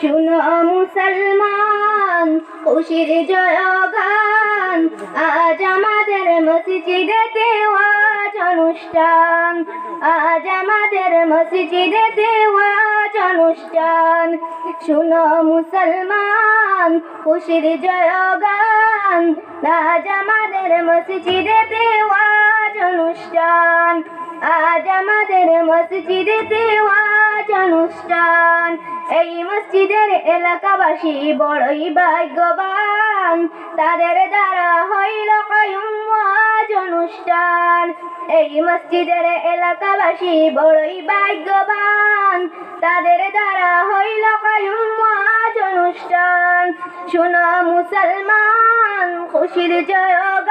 শুনো মুসলমান, খুশির জয়গান। আজ আমাদের মসজিদেতে ওয়াজ অনুষ্ঠান। আজ আমাদের মসজিদেতে ওয়াজ অনুষ্ঠান। শুনো মুসলমান, খুশির জয়গান। আজ আমাদের মসজিদেতে ওয়াজ অনুষ্ঠান। আজ আমাদের মসজিদেতে ওয়াজ অনুষ্ঠান। এই মসজিদের এলাকাবাসী বড়ই ভাগ্যবান। তাদের দ্বারা হইল কয়ুম অনুষ্ঠান। এই মসজিদের এলাকাবাসী বড়ই ভাগ্যবান। তাদের দ্বারা হইল কয়ুম অনুষ্ঠান। শুনো মুসলমান, খুশির জয়গান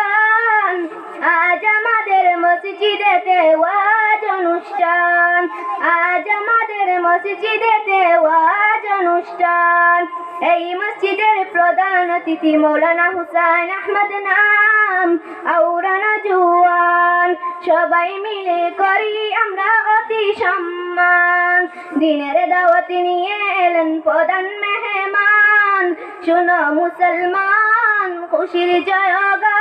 আজ আমাদের মসজিদেতে ওয়াজ অনুষ্ঠান। আজ আমাদের মসজিদেতে ওয়াজ অনুষ্ঠান। এই মসজিদের প্রধান অতিথি মৌলানা হুসাইন আহমদ নাম আউরানা জুয়ান। সবাই মিলে করি আমরা অতি সম্মান। দিনের দাওয়াত নিয়ে এলেন প্রধান মেহমান। শুনো মুসলমান, খুশির জয়গান।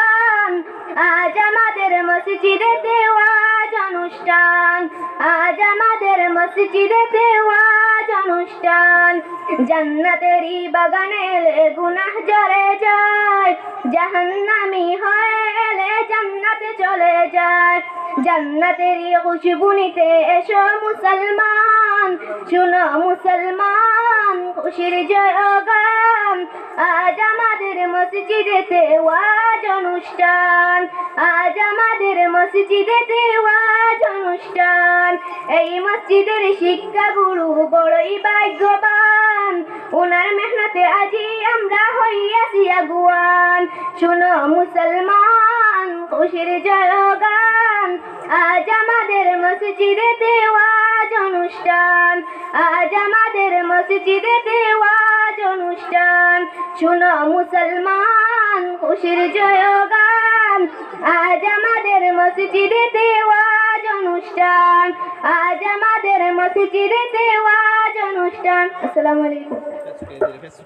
আজ আমাদের মসজিদেতে ওয়াজ অনুষ্ঠান। আজ আমাদের মসজিদেতে ওয়াজ অনুষ্ঠান। জান্নাতেরই বাগানে গুনাহ জরে যায়। জাহান্নামি হয়ে জান্নাতে চলে যায়। জান্নাতেরই খুশবু এসো মুসলমান। শুনো মুসলমান, খুশির জয়গান। আজ আমাদের মসজিদেতে ওয়াজ অনুষ্ঠান। আজ আমাদের মসজিদেতে ওয়াজ অনুষ্ঠান। এই মসজিদের শিক্ষা গুরু বড়ই ভাগ্যবান। ওনার মেহনতে আজি আমরা হইয়াছি আগুয়ান। শুনো মুসলমান, খুশির জয়গান। আজ আমাদের মসজিদেতে ওয়াজ অনুষ্ঠান। আজ আমাদের মসজিদেতে ওয়াজ অনুষ্ঠান। শুনো মুসলমান, খুশির জয়গান। আজ আমাদের মসজিদেতে ওয়াজ অনুষ্ঠান। আজ আমাদের মসজিদেতে ওয়াজ অনুষ্ঠান। আসসালামু আলাইকুম।